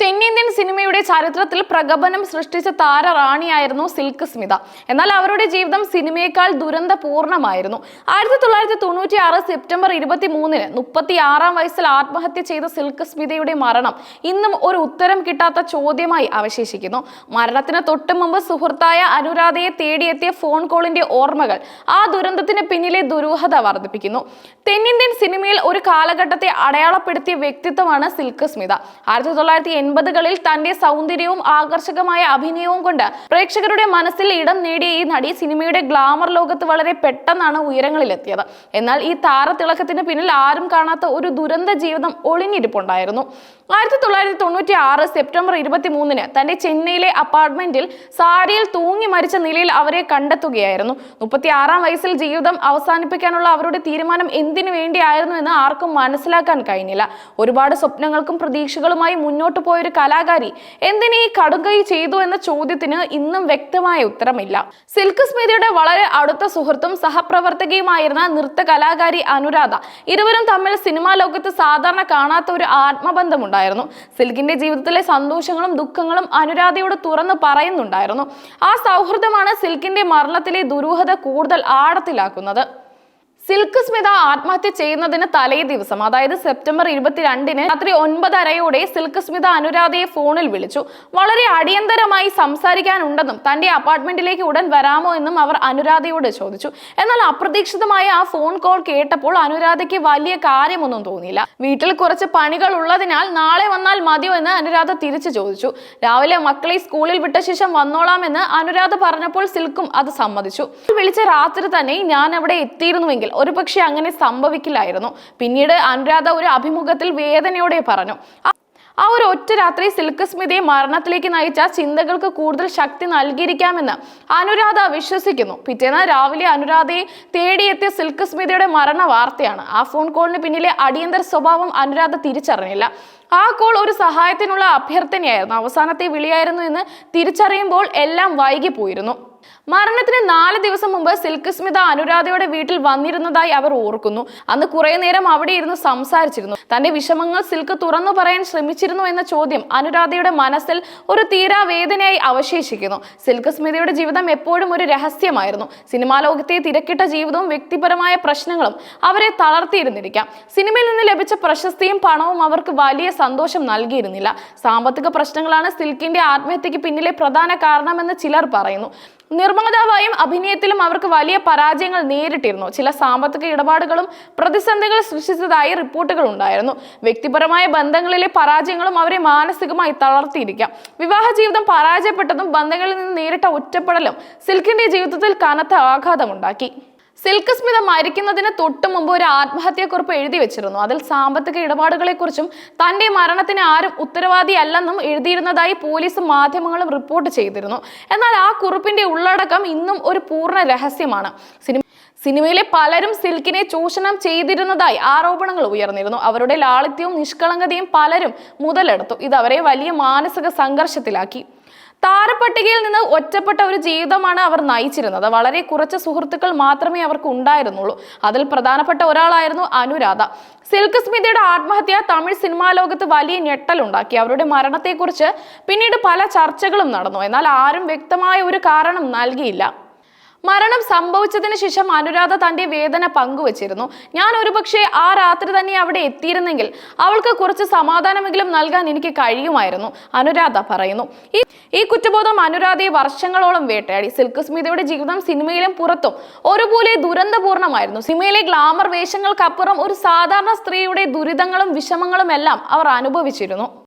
തെന്നിന്ത്യൻ സിനിമയുടെ ചരിത്രത്തിൽ പ്രകപനം സൃഷ്ടിച്ച താര റാണിയായിരുന്നു സിൽക്ക് സ്മിത. എന്നാൽ അവരുടെ ജീവിതം സിനിമയേക്കാൾ ദുരന്തപൂർണമായിരുന്നു. ആയിരത്തി തൊള്ളായിരത്തി തൊണ്ണൂറ്റി ആറ് സെപ്റ്റംബർ ഇരുപത്തി മൂന്നിന് മുപ്പത്തി ആറാം വയസ്സിൽ ആത്മഹത്യ ചെയ്ത സിൽക്ക് സ്മിതയുടെ മരണം ഇന്നും ഒരു ഉത്തരം കിട്ടാത്ത ചോദ്യമായി അവശേഷിക്കുന്നു. മരണത്തിന് തൊട്ടു മുമ്പ് സുഹൃത്തായ അനുരാധയെ തേടിയെത്തിയ ഫോൺ കോളിന്റെ ഓർമ്മകൾ ആ ദുരന്തത്തിന് പിന്നിലെ ദുരൂഹത വർദ്ധിപ്പിക്കുന്നു. തെന്നിന്ത്യൻ സിനിമയിൽ ഒരു കാലഘട്ടത്തെ അടയാളപ്പെടുത്തിയ വ്യക്തിത്വമാണ് സിൽക്ക് സ്മിത. ആയിരത്തി തൊള്ളായിരത്തി എൺപതുകളിൽ തന്റെ സൗന്ദര്യവും ആകർഷകമായ അഭിനയവും കൊണ്ട് പ്രേക്ഷകരുടെ മനസ്സിൽ ഇടം നേടിയ ഈ നടി സിനിമയുടെ ഗ്ലാമർ ലോകത്ത് വളരെ പെട്ടെന്നാണ് ഉയരങ്ങളിലെത്തിയത്. എന്നാൽ ഈ താരത്തിളക്കത്തിന് പിന്നിൽ ആരും കാണാത്ത ഒരു ദുരന്ത ജീവിതം ഒളിഞ്ഞിരിപ്പുണ്ടായിരുന്നു. ആയിരത്തി തൊള്ളായിരത്തി തൊണ്ണൂറ്റി ആറ് സെപ്റ്റംബർ ഇരുപത്തി മൂന്നിന് തന്റെ ചെന്നൈയിലെ അപ്പാർട്ട്മെന്റിൽ സാരിയിൽ തൂങ്ങി മരിച്ച നിലയിൽ അവരെ കണ്ടെത്തുകയായിരുന്നു. മുപ്പത്തി ആറാം വയസ്സിൽ ജീവിതം അവസാനിപ്പിക്കാനുള്ള അവരുടെ തീരുമാനം എന്തിനു വേണ്ടിയായിരുന്നു എന്ന് ആർക്കും മനസ്സിലാക്കാൻ കഴിഞ്ഞില്ല. ഒരുപാട് സ്വപ്നങ്ങൾക്കും പ്രതീക്ഷകളുമായി മുന്നോട്ട് പോയൊരു കലാകാരി എന്തിനീ കടുകൈ ചെയ്തു എന്ന ചോദ്യത്തിന് ഇന്നും വ്യക്തമായ ഉത്തരമില്ല. സിൽക്ക് സ്മിതിയുടെ വളരെ അടുത്ത സുഹൃത്തും സഹപ്രവർത്തകയുമായിരുന്ന നൃത്ത കലാകാരി അനുരാധ ഇരുവരും തമ്മിൽ സിനിമാ ലോകത്ത് സാധാരണ കാണാത്ത ഒരു ആത്മബന്ധമുണ്ടായിരുന്നു. സിൽക്കിന്റെ ജീവിതത്തിലെ സന്തോഷങ്ങളും ദുഃഖങ്ങളും അനുരാധയോട് തുറന്നു പറയുന്നുണ്ടായിരുന്നു. ആ സൗഹൃദമാണ് സിൽക്കിന്റെ മരണത്തിലെ ദുരൂഹത കൂടുതൽ ആഴത്തിലാക്കുന്നത്. സിൽക്ക് സ്മിത ആത്മഹത്യ ചെയ്യുന്നതിന് തലേ ദിവസം അതായത് സെപ്റ്റംബർ ഇരുപത്തിരണ്ടിന് രാത്രി ഒൻപതരയോടെ സിൽക്ക് സ്മിത അനുരാധയെ ഫോണിൽ വിളിച്ചു. വളരെ അടിയന്തരമായി സംസാരിക്കാനുണ്ടെന്നും തന്റെ അപ്പാർട്ട്മെന്റിലേക്ക് ഉടൻ വരാമോ എന്നും അവർ അനുരാധയോട് ചോദിച്ചു. എന്നാൽ അപ്രതീക്ഷിതമായ ആ ഫോൺ കോൾ കേട്ടപ്പോൾ അനുരാധയ്ക്ക് വലിയ കാര്യമൊന്നും തോന്നിയില്ല. വീട്ടിൽ കുറച്ച് പണികൾ ഉള്ളതിനാൽ നാളെ വന്നാൽ മതിയോ എന്ന് അനുരാധ തിരിച്ചു ചോദിച്ചു. രാവിലെ മക്കളെ സ്കൂളിൽ വിട്ട ശേഷം വന്നോളാമെന്ന് അനുരാധ പറഞ്ഞപ്പോൾ സിൽക്കും അത് സമ്മതിച്ചു. വിളിച്ച രാത്രി തന്നെ ഞാൻ അവിടെ എത്തിയിരുന്നുവെങ്കിൽ ഒരുപക്ഷെ അങ്ങനെ സംഭവിക്കില്ലായിരുന്നു. പിന്നീട് അനുരാധ ഒരു അഭിമുഖത്തിൽ വേദനയോടെ പറഞ്ഞു. "ആ- ഒരു ഒറ്റ രാത്രി സിൽക്ക് സ്മിതയെ മരണത്തിലേക്ക് നയിച്ച ചിന്തകൾക്ക് കൂടുതൽ ശക്തി നൽകിയിരിക്കാമെന്ന് അനുരാധ വിശ്വസിക്കുന്നു. പിറ്റേന്ന് രാവിലെ അനുരാധയെ തേടിയെത്തിയ സിൽക്ക് സ്മിതയുടെ മരണ വാർത്തയാണ്. ആ ഫോൺ കോളിന് പിന്നിലെ അടിയന്തര സ്വഭാവം അനുരാധ തിരിച്ചറിഞ്ഞില്ല. ആ കോൾ ഒരു സഹായത്തിനുള്ള അഭ്യർത്ഥനയായിരുന്നു. അവസാനത്തെ വിളിയായിരുന്നു എന്ന് തിരിച്ചറിയുമ്പോൾ എല്ലാം വൈകി പോയിരുന്നു മരണത്തിന് നാല് ദിവസം മുമ്പ് സിൽക്ക് സ്മിത അനുരാധയുടെ വീട്ടിൽ വന്നിരുന്നതായി അവർ ഓർക്കുന്നു. അന്ന് കുറെ നേരം അവിടെ ഇരുന്ന് സംസാരിച്ചിരുന്നു. തന്റെ വിഷമങ്ങൾ സിൽക്ക് തുറന്നു പറയാൻ ശ്രമിച്ചിരുന്നു എന്ന ചോദ്യം അനുരാധയുടെ മനസ്സിൽ ഒരു തീരാവേദനയായി അവശേഷിക്കുന്നു. സിൽക്ക് സ്മിതയുടെ ജീവിതം എപ്പോഴും ഒരു രഹസ്യമായിരുന്നു. സിനിമാ ലോകത്തെ തിരക്കിട്ട ജീവിതവും വ്യക്തിപരമായ പ്രശ്നങ്ങളും അവരെ തളർത്തിയിരുന്നിരിക്കാം. സിനിമയിൽ നിന്ന് ലഭിച്ച പ്രശസ്തിയും പണവും അവർക്ക് വലിയ സന്തോഷം നൽകിയിരുന്നില്ല. സാമ്പത്തിക പ്രശ്നങ്ങളാണ് സിൽക്കിന്റെ ആത്മഹത്യക്ക് പിന്നിലെ പ്രധാന കാരണമെന്ന് ചിലർ പറയുന്നു. നിർമ്മാതാവായും അഭിനയത്തിലും അവർക്ക് വലിയ പരാജയങ്ങൾ നേരിട്ടിരുന്നു. ചില സാമ്പത്തിക ഇടപാടുകളും പ്രതിസന്ധികൾ സൃഷ്ടിച്ചതായി റിപ്പോർട്ടുകൾ ഉണ്ടായിരുന്നു. വ്യക്തിപരമായ ബന്ധങ്ങളിലെ പരാജയങ്ങളും അവരെ മാനസികമായി തളർത്തിയിരിക്കാം. വിവാഹ ജീവിതം പരാജയപ്പെട്ടതും ബന്ധങ്ങളിൽ നിന്ന് നേരിട്ട ഒറ്റപ്പെടലും സിൽക്കിന്റെ ജീവിതത്തിൽ കനത്ത ആഘാതമുണ്ടാക്കി. സിൽക്ക് സ്മിത മരിക്കുന്നതിന് തൊട്ടു മുമ്പ് ഒരു ആത്മഹത്യാക്കുറിപ്പ് എഴുതി വെച്ചിരുന്നു. അതിൽ സാമ്പത്തിക ഇടപാടുകളെക്കുറിച്ചും തന്റെ മരണത്തിന് ആരും ഉത്തരവാദിയല്ലെന്നും എഴുതിയിരുന്നതായി പോലീസും മാധ്യമങ്ങളും റിപ്പോർട്ട് ചെയ്തിരുന്നു. എന്നാൽ ആ കുറിപ്പിന്റെ ഉള്ളടക്കം ഇന്നും ഒരു പൂർണ രഹസ്യമാണ്. സിനിമ സിനിമയിലെ പലരും സിൽക്കിനെ ചൂഷണം ചെയ്തിരുന്നതായി ആരോപണങ്ങൾ ഉയർന്നിരുന്നു. അവരുടെ ലാളിത്യവും നിഷ്കളങ്കതയും പലരും മുതലെടുത്തു. ഇത് അവരെ വലിയ മാനസിക സംഘർഷത്തിലാക്കി. താരപ്പട്ടികയിൽ നിന്ന് ഒറ്റപ്പെട്ട ഒരു ജീവിതമാണ് അവർ നയിച്ചിരുന്നത്. വളരെ കുറച്ച് സുഹൃത്തുക്കൾ മാത്രമേ അവർക്ക് ഉണ്ടായിരുന്നുള്ളൂ. അതിൽ പ്രധാനപ്പെട്ട ഒരാളായിരുന്നു അനുരാധ. സിൽക്ക് സ്മിതയുടെ ആത്മഹത്യ തമിഴ് സിനിമാ ലോകത്ത് വലിയ ഞെട്ടലുണ്ടാക്കി അവരുടെ മരണത്തെക്കുറിച്ച് പിന്നീട് പല ചർച്ചകളും നടന്നു. എന്നാൽ ആരും വ്യക്തമായ ഒരു കാരണം നൽകിയില്ല. മരണം സംഭവിച്ചതിന് ശേഷം അനുരാധ തന്റെ വേദന പങ്കുവച്ചിരുന്നു. ഞാൻ ഒരുപക്ഷെ ആ രാത്രി തന്നെ അവിടെ എത്തിയിരുന്നെങ്കിൽ അവൾക്ക് കുറച്ച് സമാധാനമെങ്കിലും നൽകാൻ എനിക്ക് കഴിയുമായിരുന്നു അനുരാധ പറയുന്നു. ഈ ഈ കുറ്റബോധം അനുരാധയെ വർഷങ്ങളോളം വേട്ടയാടി. സിൽക്ക് സ്മിതയുടെ ജീവിതം സിനിമയിലും പുറത്തും ഒരുപോലെ ദുരന്തപൂർണമായിരുന്നു. സിനിമയിലെ ഗ്ലാമർ വേഷങ്ങൾക്കപ്പുറം ഒരു സാധാരണ സ്ത്രീയുടെ ദുരിതങ്ങളും വിഷമങ്ങളും എല്ലാം അവർ അനുഭവിച്ചിരുന്നു.